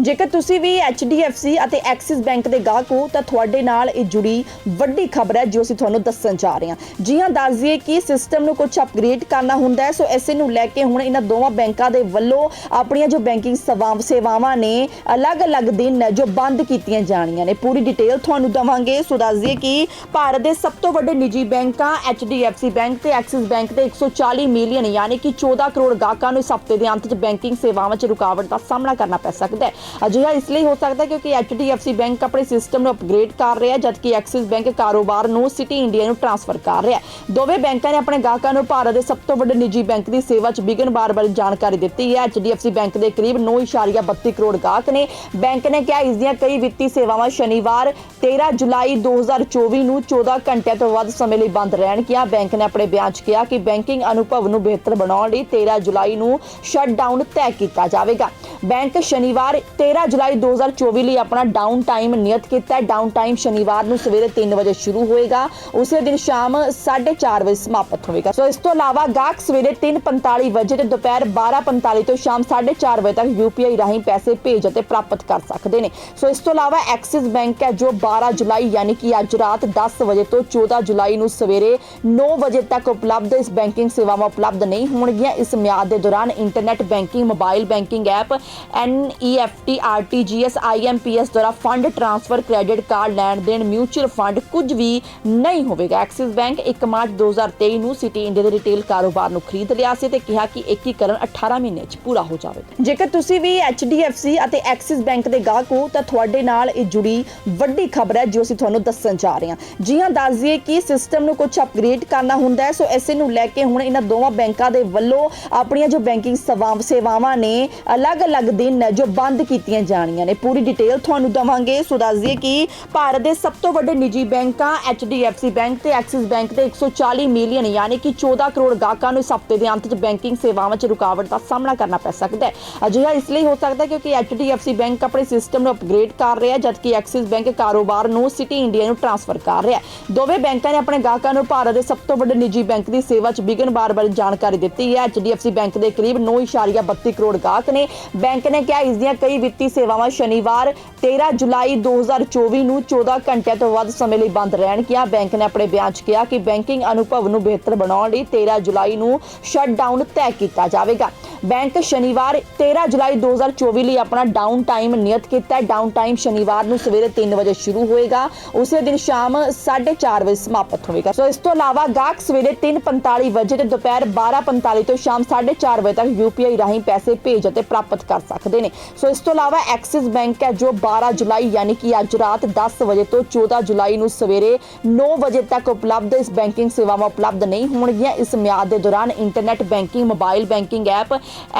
ਜੇਕਰ ਤੁਸੀਂ ਵੀ HDFC ਅਤੇ ਐਕਸਿਸ ਬੈਂਕ ਦੇ ਗਾਹਕ ਹੋ, ਤਾਂ ਤੁਹਾਡੇ ਨਾਲ ਇਹ ਜੁੜੀ ਵੱਡੀ ਖਬਰ ਹੈ ਜੋ ਅਸੀਂ ਤੁਹਾਨੂੰ ਦੱਸਣ ਜਾ ਰਹੇ ਹਾਂ। ਜੀ ਹਾਂ, ਦੱਸ ਦਈਏ ਕਿ ਸਿਸਟਮ ਨੂੰ ਕੁਝ ਅਪਗ੍ਰੇਡ ਕਰਨਾ ਹੁੰਦਾ ਹੈ, ਸੋ ਇਸੇ ਨੂੰ ਲੈ ਕੇ ਹੁਣ ਇਹਨਾਂ ਦੋਵਾਂ ਬੈਂਕਾਂ ਦੇ ਵੱਲੋਂ ਆਪਣੀਆਂ ਜੋ ਬੈਂਕਿੰਗ ਸੇਵਾ- ਸੇਵਾਵਾਂ ਨੇ, ਅਲੱਗ-ਅਲੱਗ ਦਿਨ ਜੋ ਬੰਦ ਕੀਤੀਆਂ ਜਾਣੀਆਂ ਨੇ। ਪੂਰੀ ਡਿਟੇਲ ਤੁਹਾਨੂੰ ਦਵਾਂਗੇ। ਸੋ ਦੱਸ ਦਈਏ ਕਿ ਭਾਰਤ ਦੇ ਸਭ ਤੋਂ ਵੱਡੇ ਨਿੱਜੀ ਬੈਂਕਾਂ HDFC ਬੈਂਕ ਤੇ ਐਕਸਿਸ ਬੈਂਕ ਦੇ 140 ਮਿਲੀਅਨ, ਯਾਨੀ ਕਿ 14 ਕਰੋੜ ਗਾਹਕਾਂ ਨੂੰ ਇਸ ਹਫ਼ਤੇ ਦੇ ਅੰਤ 'ਚ ਬੈਂਕਿੰਗ ਸੇਵਾਵਾਂ 'ਚ ਰੁਕਾਵਟ ਦਾ ਸਾਹਮਣਾ ਕਰਨਾ ਪੈ ਸਕਦਾ ਹੈ। ਅਜਿਹਾ ਇਸ ਲਈ ਹੋ ਸਕਦਾ ਕਿਉਂਕਿ HDFC ਬੈਂਕ ਆਪਣੇ ਸਿਸਟਮ ਨੂੰ ਅਪਗ੍ਰੇਡ ਕਰ ਰਿਹਾ ਹੈ, ਜਦਕਿ ਐਕਸਿਸ ਬੈਂਕ ਕਾਰੋਬਾਰ ਨੂੰ ਸਿਟੀ ਇੰਡੀਆ ਨੂੰ ਟ੍ਰਾਂਸਫਰ ਕਰ ਰਿਹਾ ਹੈ। ਦੋਵੇਂ ਬੈਂਕਾਂ ਨੇ ਆਪਣੇ ਗਾਹਕਾਂ ਨੂੰ ਭਾਰਤ ਦੇ ਸਭ ਤੋਂ ਵੱਡੇ ਨਿੱਜੀ ਬੈਂਕ ਦੀ ਸੇਵਾ 'ਚ ਵਿਘਨ ਬਾਰ-ਬਾਰ ਜਾਣਕਾਰੀ ਦਿੱਤੀ ਹੈ। HDFC ਬੈਂਕ ਦੇ ਕਰੀਬ 9.32 ਕਰੋੜ ਗਾਹਕ ਨੇ। ਬੈਂਕ ਨੇ ਕਿਹਾ ਇਸ ਦੀਆਂ ਕਈ ਵਿੱਤੀ ਸੇਵਾਵਾਂ ਸ਼ਨੀਵਾਰ 13 ਜੁਲਾਈ 2024 ਨੂੰ 14 ਘੰਟਿਆਂ ਤੋਂ ਵੱਧ ਸਮੇਂ ਲਈ ਬੰਦ ਰਹਿਣਗੀਆਂ ਬੈਂਕ ਨੇ ਆਪਣੇ ਬਿਆਨ 'ਚ ਕਿਹਾ ਕਿ ਬੈਂਕਿੰਗ ਅਨੁਭਵ ਨੂੰ ਬਿਹਤਰ ਬਣਾਉਣ ਲਈ 13 ਜੁਲਾਈ ਨੂੰ ਸ਼ਟਡਾਊਨ ਤੈਅ ਕੀਤਾ ਜਾਵੇਗਾ। ਬੈਂਕ ਸ਼ਨੀਵਾਰ 13 ਜੁਲਾਈ 2024 ਲਈ ਆਪਣਾ ਡਾਊਨ ਟਾਈਮ ਨਿਯਤ ਕੀਤਾ ਹੈ। ਡਾਊਨ ਟਾਈਮ ਸ਼ਨੀਵਾਰ ਨੂੰ ਸਵੇਰੇ 3 ਵਜੇ ਸ਼ੁਰੂ ਹੋਏਗਾ। ਉਸੇ ਦਿਨ ਸ਼ਾਮ 4:30 ਵਜੇ ਸਮਾਪਤ ਹੋਵੇਗਾ। ਸੋ ਇਸ ਤੋਂ ਇਲਾਵਾ ਗਾਹਕ ਸਵੇਰੇ 3:45 ਵਜੇ ਤੇ ਦੁਪਹਿਰ 12:45 ਤੋਂ ਸ਼ਾਮ 4:30 ਵਜੇ ਤੱਕ UPI ਰਾਹੀਂ ਪੈਸੇ ਭੇਜ ਅਤੇ ਪ੍ਰਾਪਤ ਕਰ ਸਕਦੇ ਨੇ। ਸੋ ਇਸ ਤੋਂ ਇਲਾਵਾ ਐਕਸਿਸ ਬੈਂਕ ਹੈ, ਜੋ 12 ਜੁਲਾਈ ਯਾਨੀ ਕਿ ਅੱਜ ਰਾਤ 10 ਵਜੇ ਤੋਂ 14 ਜੁਲਾਈ ਨੂੰ ਸਵੇਰੇ 9 ਵਜੇ ਤੱਕ ਉਪਲਬਧ ਇਸ ਬੈਂਕਿੰਗ ਸੇਵਾਵਾਂ ਉਪਲਬਧ ਨਹੀਂ ਹੋਣਗੀਆਂ। ਇਸ ਮਿਆਦ ਦੇ ਦੌਰਾਨ internet banking mobile banking app NEFT RTGS IMPS ਦੁਆਰਾ ਫੰਡ ਟ੍ਰਾਂਸਫਰ ਕ੍ਰੈਡਿਟ ਕਾਰਡ ਲੈਣ ਦੇਣ ਮਿਊਚੁਅਲ ਫੰਡ ਕੁਝ ਵੀ ਨਹੀਂ ਹੋਵੇਗਾ। ਐਕਸਿਸ ਬੈਂਕ 1 ਮਾਰਚ 2023 ਨੂੰ ਸਿਟੀ ਇੰਡੀਆ ਦੇ ਰਿਟੇਲ ਕਾਰੋਬਾਰ ਨੂੰ ਖਰੀਦ ਲਿਆ ਸੀ ਤੇ ਕਿਹਾ ਕਿ ਏਕੀਕਰਨ 18 ਮਹੀਨੇ 'ਚ ਪੂਰਾ ਹੋ ਜਾਵੇਗਾ। ਜੇਕਰ ਤੁਸੀਂ ਵੀ HDFC ਅਤੇ ਐਕਸਿਸ ਬੈਂਕ ਦੇ ਗਾਹਕ ਹੋ, ਤਾਂ ਤੁਹਾਡੇ ਨਾਲ ਇਹ ਜੁੜੀ ਵੱਡੀ ਖਬਰ ਹੈ, ਜੋ ਅਸੀਂ ਤੁਹਾਨੂੰ ਦੱਸਣ ਜਾ ਰਹੇ ਹਾਂ। ਜੀ ਹਾਂ, ਦੱਸ ਦਈਏ ਕਿ ਸਿਸਟਮ ਨੂੰ ਕੁਝ ਅਪਗ੍ਰੇਡ ਕਰਨਾ ਹੁੰਦਾ ਹੈ, ਸੋ ਇਸੇ ਨੂੰ ਲੈ ਕੇ ਹੁਣ ਇਹਨਾਂ ਦੋਵਾਂ ਬੈਂਕਾਂ ਦੇ ਵੱਲੋਂ ਆਪਣੀਆਂ ਜੋ ਬੈਂਕਿੰਗ ਸੇਵਾ- ਸੇਵਾਵਾਂ ਨੇ, ਅਲੱਗ-ਅਲੱਗ ਦਿਨ ਜੋ ਬੰਦ ਕੀਤੀਆਂ ਜਾਣੀਆਂ ਨੇ। ਪੂਰੀ ਡਿਟੇਲ ਤੁਹਾਨੂੰ ਦਵਾਂਗੇ। ਸੋ ਦੱਸ ਦਈਏ ਕਿ ਭਾਰਤ ਦੇ ਸਭ ਤੋਂ ਵੱਡੇ ਨਿੱਜੀ ਬੈਂਕਾਂ HDFC ਬੈਂਕ ਤੇ ਐਕਸਿਸ ਬੈਂਕ ਦੇ 140 ਮਿਲੀਅਨ, ਯਾਨੀ ਕਿ 14 ਕਰੋੜ ਗਾਹਕਾਂ ਨੂੰ ਇਸ ਹਫ਼ਤੇ ਦੇ ਅੰਤ 'ਚ ਬੈਂਕਿੰਗ ਸੇਵਾਵਾਂ 'ਚ ਰੁਕਾਵਟ ਦਾ ਸਾਹਮਣਾ ਕਰਨਾ ਪੈ ਸਕਦਾ ਹੈ। ਅਜਿਹਾ ਇਸ ਲਈ ਹੋ ਸਕਦਾ ਕਿਉਂਕਿ HDFC ਬੈਂਕ ਆਪਣੇ ਸਿਸਟਮ ਨੂੰ ਅਪਗ੍ਰੇਡ ਕਰ ਰਿਹਾ ਹੈ, ਜਦਕਿ ਐਕਸਿਸ ਬੈਂਕ ਕਾਰੋਬਾਰ ਨੂੰ ਸਿਟੀ ਇੰਡੀਆ ਨੂੰ ਟ੍ਰਾਂਸਫਰ ਕਰ ਰਿਹਾ ਹੈ। ਦੋਵੇਂ ਬੈਂਕਾਂ ਨੇ ਆਪਣੇ ਗਾਹਕਾਂ ਨੂੰ ਭਾਰਤ ਦੇ ਸਭ ਤੋਂ ਵੱਡੇ ਨਿੱਜੀ ਬੈਂਕ ਦੀ ਸੇਵਾ 'ਚ ਵਿਘਨ ਬਾਰ-ਬਾਰ ਜਾਣਕਾਰੀ ਦਿੱਤੀ ਹੈ। HDFC ਬੈਂਕ ਦੇ ਕਰੀਬ 9.32 ਕਰੋੜ ਗਾਹਕ ਨੇ। ਬੈਂਕ ਨੇ ਕਿਹਾ ਇਸ ਦੀਆਂ ਕਈ ਵਿੱਤੀ ਸੇਵਾਵਾਂ ਸ਼ਨੀਵਾਰ 13 ਜੁਲਾਈ 2024 ਨੂੰ 14 ਘੰਟਿਆਂ ਤੋਂ ਵੱਧ ਸਮੇਂ ਲਈ ਬੰਦ ਰਹਿਣਗੀਆਂ ਬੈਂਕ ਨੇ ਆਪਣੇ ਬਿਆਨ 'ਚ ਕਿਹਾ ਕਿ ਬੈਂਕਿੰਗ ਅਨੁਭਵ ਨੂੰ ਬਿਹਤਰ ਬਣਾਉਣ ਲਈ 13 ਜੁਲਾਈ ਨੂੰ ਸ਼ਟਡਾਊਨ ਤੈਅ ਕੀਤਾ ਜਾਵੇਗਾ। ਬੈਂਕ ਸ਼ਨੀਵਾਰ 13 ਜੁਲਾਈ 2024 ਲਈ ਆਪਣਾ ਡਾਊਨ ਟਾਈਮ ਨਿਯਤ ਕੀਤਾ ਹੈ। ਡਾਊਨ ਟਾਈਮ ਸ਼ਨੀਵਾਰ ਨੂੰ ਸਵੇਰੇ 3 ਵਜੇ ਸ਼ੁਰੂ ਹੋਏਗਾ। ਉਸੇ ਦਿਨ ਸ਼ਾਮ 4:30 ਵਜੇ ਸਮਾਪਤ ਹੋਵੇਗਾ। ਸੋ ਇਸ ਤੋਂ ਇਲਾਵਾ ਗਾਹਕ ਸਵੇਰੇ 3:45 ਵਜੇ ਤੇ ਦੁਪਹਿਰ 12:45 ਤੋਂ ਸ਼ਾਮ 4:30 ਵਜੇ ਤੱਕ UPI ਰਾਹੀਂ ਪੈਸੇ ਭੇਜ ਅਤੇ ਪ੍ਰਾਪਤ ਕਰ ਸਕਦੇ ਨੇ। ਸੋ ਇਸ ਤੋਂ ਇਲਾਵਾ ਐਕਸਿਸ ਬੈਂਕ ਹੈ, ਜੋ 12 ਜੁਲਾਈ ਯਾਨੀ ਕਿ ਅੱਜ ਰਾਤ 10 ਵਜੇ ਤੋਂ 14 ਜੁਲਾਈ ਨੂੰ ਸਵੇਰੇ 9 ਵਜੇ ਤੱਕ ਉਪਲਬਧ ਇਸ ਬੈਂਕਿੰਗ ਸੇਵਾਵਾਂ ਉਪਲਬਧ ਨਹੀਂ ਹੋਣਗੀਆਂ। ਇਸ ਮਿਆਦ ਦੇ ਦੌਰਾਨ internet banking mobile banking app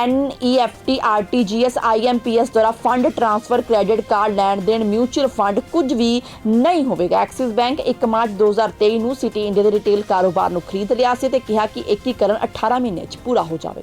NEFT RTGS IMPS ਦੁਆਰਾ ਫੰਡ ਟ੍ਰਾਂਸਫਰ ਕ੍ਰੈਡਿਟ ਕਾਰਡ ਲੈਣ ਦੇਣ ਮਿਊਚੁਅਲ ਫੰਡ ਕੁਝ ਵੀ ਨਹੀਂ ਹੋਵੇਗਾ। ਐਕਸਿਸ ਬੈਂਕ 1 ਮਾਰਚ 2023 ਨੂੰ ਸਿਟੀ ਇੰਡੀਆ ਦੇ ਰਿਟੇਲ ਕਾਰੋਬਾਰ ਨੂੰ ਖਰੀਦ ਲਿਆ ਸੀ ਤੇ ਕਿਹਾ ਕਿ ਏਕੀਕਰਨ 18 ਮਹੀਨੇ 'ਚ ਪੂਰਾ ਹੋ ਜਾਵੇਗਾ।